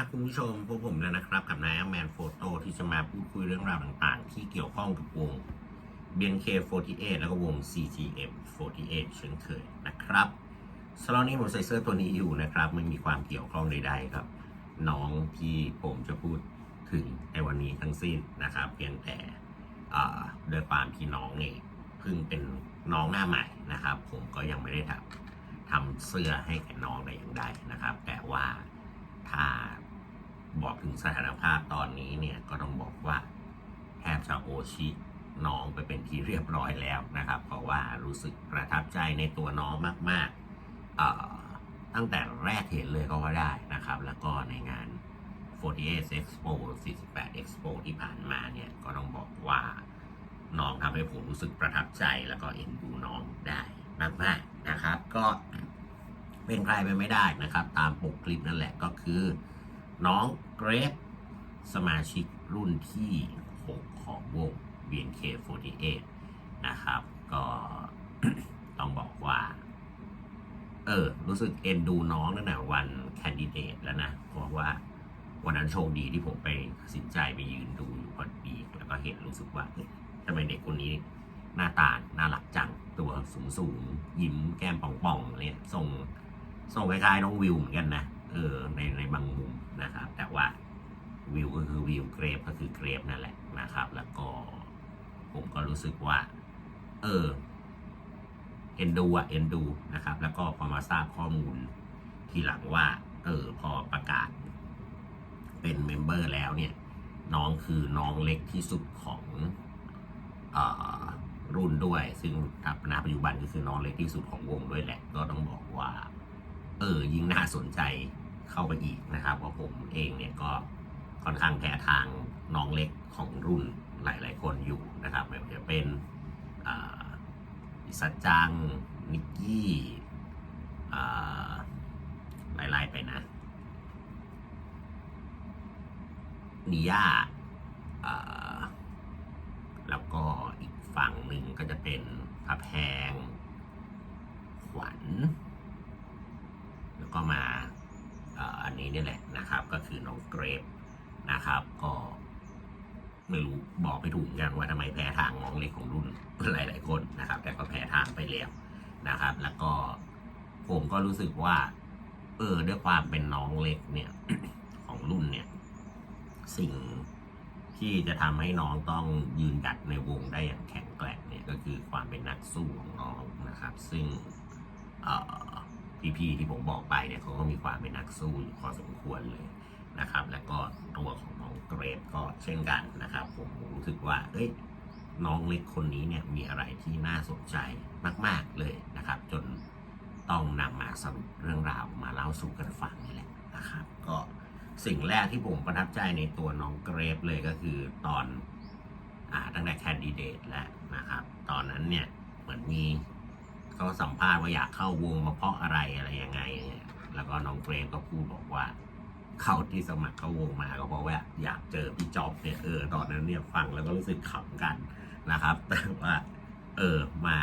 ครับคุณผู้ชมพวกผมแล้วนะครับ กับนายแมนโฟโต้ที่จะมาพูดคุยเรื่องราวต่างๆ ที่เกี่ยวข้องกับวง BNK48 แล้วก็วง CGM48 เช่นเคยนะครับสำหรับนี้ผมใส่เสื้อตัวนี้อยู่นะครับ ไม่มีความเกี่ยวข้องใดๆครับ น้องที่ผมจะพูดถึงในวันนี้ทั้งสิ้นนะครับ เพียงแต่อ่าด้วยความที่น้องเนี่ยเพิ่งเป็นน้องหน้าใหม่นะครับ ผมก็ยังไม่ได้ทำทำเสื้อให้แก่น้องแต่อย่างใดนะครับ แต่ว่าถ้า บอกถึงสถานภาพตอนนี้เนี่ยก็ต้องบอกว่าแทบจะโอชิน้องไปเป็นที่เรียบร้อยแล้วนะครับ เพราะว่ารู้สึกประทับใจในตัวน้องมากๆ ตั้งแต่แรกเห็นเลยก็ว่าได้นะครับ แล้วก็ในงาน 48 Expo 48 Expo ที่ผ่านมาเนี่ยก็ต้องบอกว่าน้องทำให้ผมรู้สึกประทับใจแล้วก็เอ็นดูน้องได้มากๆนะครับ ก็เป็นใครไปไม่ได้นะครับ ตามปกคลิปนั่นแหละก็คือ น้องเกรฟสมาชิกรุ่นที่ 6 ของวง BNK48 นะครับ ก็ต้องบอกว่า เออ รู้สึกเอ็นดูน้องตั้งแต่วันแคนดิเดตแล้วนะ เพราะว่าวันนั้นโชคดีที่ผมไปตัดสินใจไปยืนดูอยู่พอดีแล้วก็เห็นรู้สึกว่าทำไมเด็กคนนี้หน้าตาน่ารักจัง ตัวสูงสูงๆยิ้มแก้มป่องๆเนี่ยทรงทรงคล้ายๆน้องวิวเหมือนกันนะ เออในในบางมุมนะครับ แต่ว่าวิวก็คือวิวเกรฟก็คือเกรฟนั่นแหละนะครับ แล้วก็ผมก็รู้สึกว่า เออเอ็นดูอะเอ็นดูนะครับ แล้วก็พอมาทราบข้อมูลทีหลังว่า เออ พอประกาศ เป็นเมมเบอร์แล้วเนี่ย น้องคือน้องเล็กที่สุดของออรุ่นด้วย ซึ่งณปัจจุบันก็คือน้องเล็กที่สุดของวงด้วยแหละ ก็ต้องบอกว่า เออยิ่งน่าสนใจเข้าไปอีกนะครับเพราะผมเองเนี่ยก็ค่อนข้างแพ้ทางน้องเล็กของรุ่นหลาย ๆ คนอยู่นะครับไม่ว่าจะเป็นอิสัจจัง นิกกี้อ่าไล่ๆไปนะนิยาาแล้วก็อีกฝั่งหนึ่งก็จะเป็นพระแพง ขวัญ แล้วก็มาเอ่ออันนี้นี่แหละนะครับ ก็คือน้อง เกรฟนะครับ ก็ไม่รู้บอกไม่ถูกเหมือนกันว่าทำไมแพ้ทางน้องเล็กของรุ่นหลาย ๆ คนนะครับ แต่ก็แพ้ทางไปแล้วนะครับ แล้วก็ผมก็รู้สึกว่า เออด้วยความเป็นน้องเล็กเนี่ยของรุ่นเนี่ย สิ่งที่จะทำให้น้องต้องยืนหยัดในวงได้อย่างแข็งแกร่งเนี่ยก็คือความเป็นนักสู้ของน้องนะครับ ซึ่งพี่ๆที่ผมบอกไปเนี่ยเขาก็มีความเป็นนักสู้อยู่พอสมควรเลย นะครับ แล้วก็ตัวของน้องเกรฟก็เช่นกันนะครับ ผมรู้สึกว่าเอ้ยน้องเล็กคนนี้เนี่ยมีอะไรที่น่าสนใจมาก ๆเลยนะครับ จนต้องนำมาสรุปเรื่องราวมาเล่าสู่กันฟังนี่แหละนะครับ ก็สิ่งแรกที่ผมประทับใจในตัวน้องเกรฟเลยก็คือตอนอ่าตั้งแต่แคนดิเดตแล้วนะครับ ตอนนั้นเนี่ยเหมือนมีเขาสัมภาษณ์ว่าอยากเข้าวงมาเพราะอะไรอะไรยังไงเนี่ยแล้วก็น้องเกรฟก็พูดบอกว่า เข้าที่สมัครเข้าวงมาก็เพราะว่าอยากเจอพี่จอบเนี่ยเออตอนนั้นเนี่ยฟังแล้วก็รู้สึกขำกันนะครับ แต่ว่าเออมา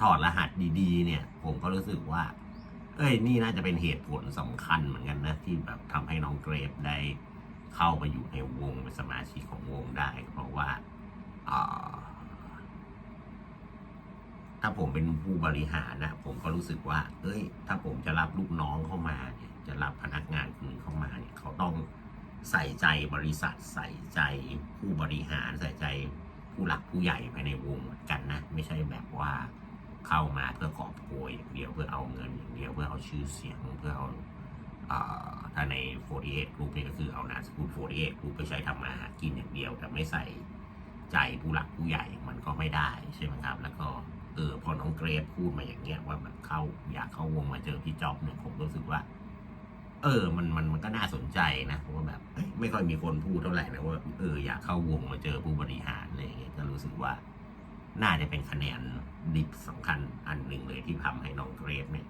ถอดรหัสดีๆ เนี่ย ผมก็รู้สึกว่า เอ้ยนี่น่าจะเป็นเหตุผลสำคัญเหมือนกันนะที่แบบทำให้น้องเกรฟได้เข้าไปอยู่ในวงเป็นสมาชิกของวงได้ เพราะว่าอ่าถ้าผมเป็นผู้บริหารนะผมก็รู้สึกว่า เอ้ย ถ้าผมจะรับลูกน้องเข้ามาเนี่ย จะรับพนักงานคนอื่นเข้ามาเนี่ยเขาต้องใส่ใจบริษัทใส่ใจผู้บริหารใส่ใจผู้หลักผู้ใหญ่ภายในวงเหมือนกันนะ ไม่ใช่แบบว่าเข้ามาเพื่อกอบโกยอย่างเดียวเพื่อเอาเงินอย่างเดียวเพื่อเอาชื่อเสียงเพื่อเอาถ้าใน 48 group นี่ก็คือเอานามสกุล48 group ไปใช้ทำมาหากินอย่างเดียว แต่ไม่ใส่ใจผู้หลักผู้ใหญ่มันก็ไม่ได้ใช่ไหมครับ แล้วก็เออพอน้องเกรฟพูดมาอย่างเงี้ยว่าแบบเข้าอยากเข้าวงมาเจอพี่จ๊อบเนี่ยผมก็รู้สึกว่า เออ มัน มัน มันก็น่าสนใจนะเพราะว่าแบบเอ้ยไม่ค่อยมีคนพูดเท่าไหร่นะว่า เออ อยากเข้าวงมาเจอผู้บริหารอะไรอย่างเงี้ย ก็รู้สึกว่า น่าจะเป็นคะแนนดิบสำคัญอันหนึ่งเลยที่ทำให้น้องเกรฟเนี่ย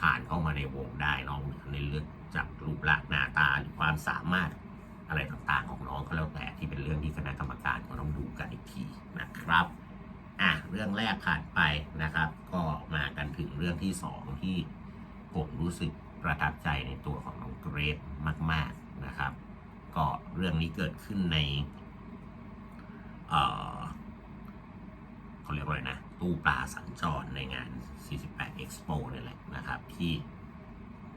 ผ่านเข้ามาในวงได้น้องในเรื่องจากรูปลักษณ์หน้าตาหรือความสามารถอะไรต่างๆของน้องก็แล้วแต่ที่เป็นเรื่องที่คณะกรรมการก็ต้องดูกันอีกทีนะครับ อะ เรื่องแรกผ่านไปนะครับ ก็มากันถึงเรื่องที่สองที่ผมรู้สึก ประทับใจในตัวของน้องเกรฟมาก ๆนะครับ ก็เรื่องนี้เกิดขึ้นในเออเขาเรียกว่าอะไรนะ ตู้ปลาสัญจรในงาน 48 Expo นี่แหละนะครับ ที่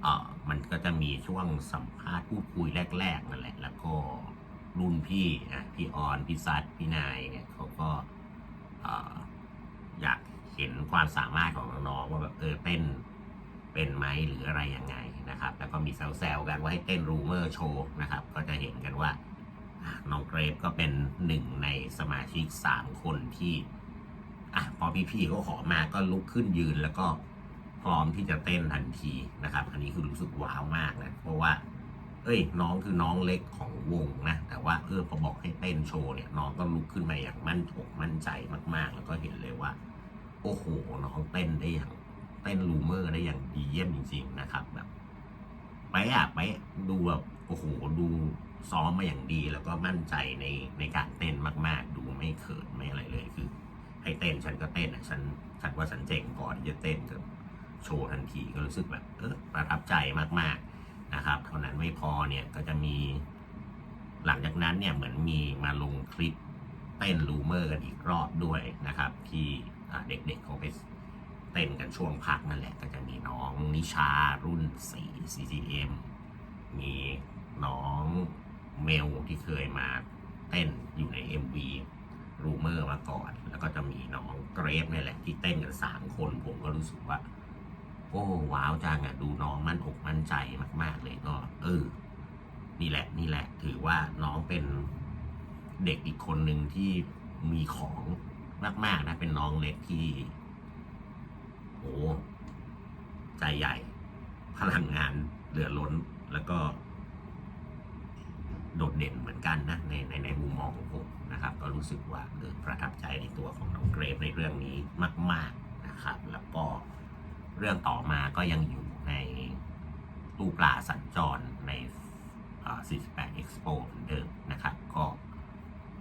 เออมันก็จะมีช่วงสัมภาษณ์พูดคุยแรก ๆ นั่นแหละ แล้วก็รุ่นพี่อะพี่ออน พี่ซัดพี่นายเนี่ยเขาก็อออยากเห็นความสามารถของน้องๆว่าแบบเออเต้น เป็นไหมหรืออะไรยังไงนะครับ แล้วก็มีแซวๆกันว่าให้เต้นรูเมอร์โชว์นะครับ ก็จะเห็นกันว่าน้องเกรฟก็เป็นหนึ่งในสมาชิกสามคนที่อะพอพี่ๆเขาขอมาก็ลุกขึ้นยืนแล้วก็พร้อมที่จะเต้นทันทีนะครับ อันนี้คือรู้สึกว้าวมากนะเพราะว่า เอ้ย น้องคือน้องเล็กของวงนะ แต่ว่าเออพอบอกให้เต้นโชว์เนี่ยน้องก็ลุกขึ้นมาอย่างมั่นอกมั่นใจมาก ๆ แล้วก็เห็นเลยว่า โอ้โห น้องเต้นได้อย่าง เต้นลูเมอร์ได้อย่างดีเยี่ยมจริง ๆ นะครับ แบบไปอะไปดูแบบโอ้โหดูซ้อมมาอย่างดี แล้วก็มั่นใจในในการเต้นมาก ๆ ดูไม่เขินไม่อะไรเลยคือ ให้เต้นฉันก็เต้นอะฉันฉันว่าฉันเจ๋งพอนที่จะเต้นกับโชว์ทันทีก็รู้สึกแบบเออประทับใจมากๆนะครับ เท่านั้นไม่พอเนี่ยก็จะมีหลังจากนั้นเนี่ยเหมือนมีมาลงคลิปเต้นลูเมอร์กันอีกรอบด้วยนะครับ ที่เด็กๆเขาไป เต้นกันช่วงพักนั่นแหละก็จะมีน้องนิชารุ่น 4 CCM มีน้องเมลที่เคยมาเต้นอยู่ใน MV รูเมอร์มาก่อน แล้วก็จะมีน้องเกรฟนี่แหละที่เต้นกันสามคนผมก็รู้สึกว่า โอ้ว้าวจังอะดูน้องมั่นอกมั่นใจมาก ๆ เลยก็ เออ นี่แหละนี่แหละ ถือว่าน้องเป็นเด็กอีกคนหนึ่งที่มีของมาก ๆ นะ เป็นน้องเล็กที่ โอ้ใจใหญ่ พลังงานเหลือล้นแล้วก็ โดดเด่นเหมือนกันนะในในในมุมมองของผมนะครับ ก็รู้สึกว่าเออประทับใจในตัวของน้องเกรฟในเรื่องนี้มาก ๆนะครับ แล้วก็เรื่องต่อมาก็ยังอยู่ในตู้ปลาสัญจรใน 48 Expo เหมือนเดิมนะครับ ก็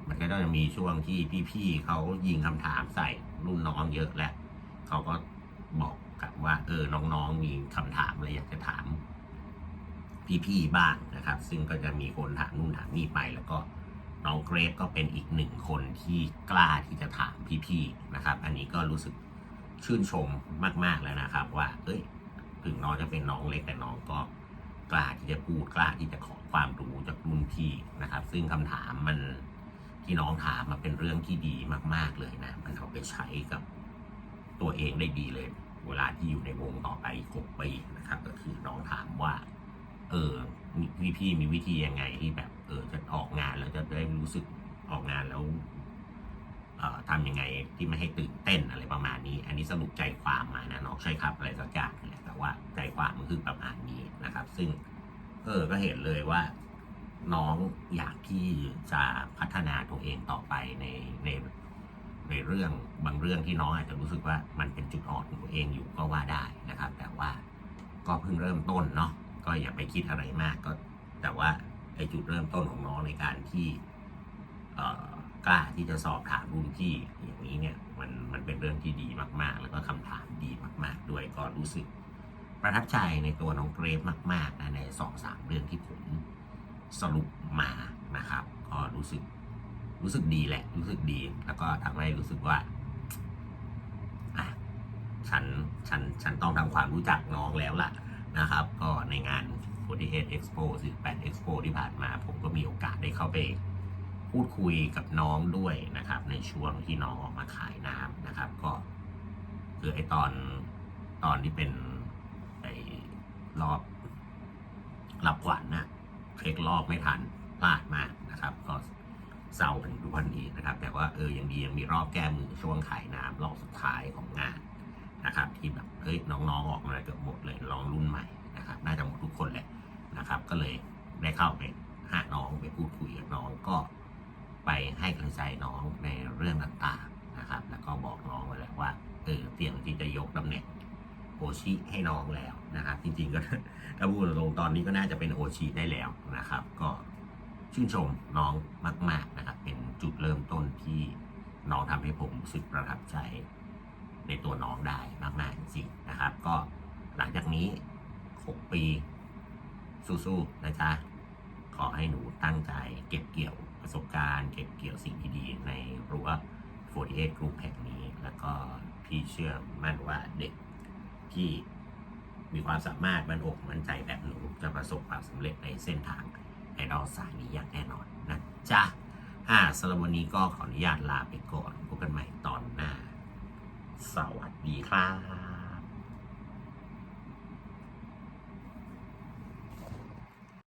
มันก็จะมีช่วงที่พี่ๆเขายิงคำถามใส่รุ่นน้องเยอะแหละเขาก็ บอกกันว่า เออน้องๆมีคำถามอะไรอยากจะถาม พี่ๆบ้างนะครับ ซึ่งก็จะมีคนถามนู่นถามนี่ไป แล้วก็น้องเกรฟก็เป็นอีกหนึ่งคนที่กล้าที่จะถามพี่ๆนะครับ อันนี้ก็รู้สึกชื่นชมมาก ๆแล้วนะครับ ว่า เอ้ยถึงน้องจะเป็นน้องเล็กแต่น้องก็กล้าที่จะพูดกล้าที่จะขอความรู้จากรุ่นพี่นะครับ ซึ่งคำถามมันที่น้องถามมาเป็นเรื่องที่ดีมาก ๆเลยนะ มันเอาไปใช้กับ ตัวเองได้ดีเลย เวลาที่อยู่ในวงต่อไปกหกปีนะครับ ก็คือน้องถามว่า เออพี่พี่มีวิธียังไงที่แบบ เออจะออกงานแล้วจะได้รู้สึกออกงานแล้วเอ่อทำยังไงที่ไม่ให้ตื่นเต้นอะไรประมาณนี้ อันนี้สรุปใจความมานะน้องใช่ครับอะไรสักอย่างแหละแต่ว่าใจความมันคือประมาณนี้นะครับ ซึ่งเออก็เห็นเลยว่า น้องอยากที่จะพัฒนาตัวเองต่อไปในใน ในเรื่องบางเรื่องที่น้องอาจจะรู้สึกว่ามันเป็นจุดอ่อนของตัวเองอยู่ก็ว่าได้นะครับ แต่ว่าก็เพิ่งเริ่มต้นเนาะก็อย่าไปคิดอะไรมากก็ แต่ว่าไอจุดเริ่มต้นของน้องในการที่เอ่อกล้าที่จะสอบถามรุ่นพี่อย่างนี้เนี่ยมันมันเป็นเรื่องที่ดีมาก ๆ แล้วก็คำถามดีมาก ๆ ด้วยก็รู้สึกประทับใจในตัวน้องเกรฟมากๆนะในสองสามเรื่องที่ผมสรุปมานะครับ ก็รู้สึก รู้สึกดีแหละ รู้สึกดี แล้วก็ทำให้รู้สึกว่าอะฉันฉันฉันต้องทำความรู้จักน้องแล้วล่ะนะครับ ก็ในงาน48 Expo 18 Expo ที่ผ่านมา ผมก็มีโอกาสได้เข้าไปพูดคุยกับน้องด้วยนะครับ ในช่วงที่น้องออกมาขายน้ำนะครับ ก็คือไอตอนตอนที่เป็นไอรอบรับขวัญนะเช็ครอบไม่ทันพลาดมากนะครับ ก็ เศร้าถึงทุกวันนี้นะครับ แต่ว่าเออยังดียังมีรอบแก้มือช่วงขายน้ำรอบสุดท้ายของงานนะครับ ที่แบบเฮ้ยน้องๆออกมาเกือบหมดเลยน้องรุ่นใหม่นะครับ น่าจะหมดทุกคนแหละนะครับ ก็เลยได้เข้าไปหาน้องไปพูดคุยกับน้องก็ไปให้กำลังใจน้องในเรื่องต่างๆนะครับ แล้วก็บอกน้องไว้แล้วว่าเออเตรียมที่จะยกตำแหน่งโอชิให้น้องแล้วนะครับ จริงๆก็ถ้าพูดตรงตอนนี้ก็น่าจะเป็นโอชิได้แล้วนะครับ ก็ ชื่นชมน้องมาก ๆนะครับ เป็นจุดเริ่มต้นที่น้องทำให้ผมรู้สึกประทับใจในตัวน้องได้มากๆจริงๆนะครับ ก็หลังจากนี้ 6 ปี สู้ๆนะจ๊ะขอให้หนูตั้งใจเก็บเกี่ยวประสบการณ์ เก็บเกี่ยวสิ่งดีๆในรั้ว48 Group แห่งนี้ แล้วก็พี่เชื่อมั่นว่าเด็กที่มีความสามารถมันอกมันใจแบบหนูจะประสบความสำเร็จในเส้นทาง อดอลสายนี้อย่างแน่นอนนะจ๊ะอ่าสำหรับวันนี้ก็ขออนุญาตลาไปก่อนพบกันใหม่ตอนหน้า สวัสดีครับ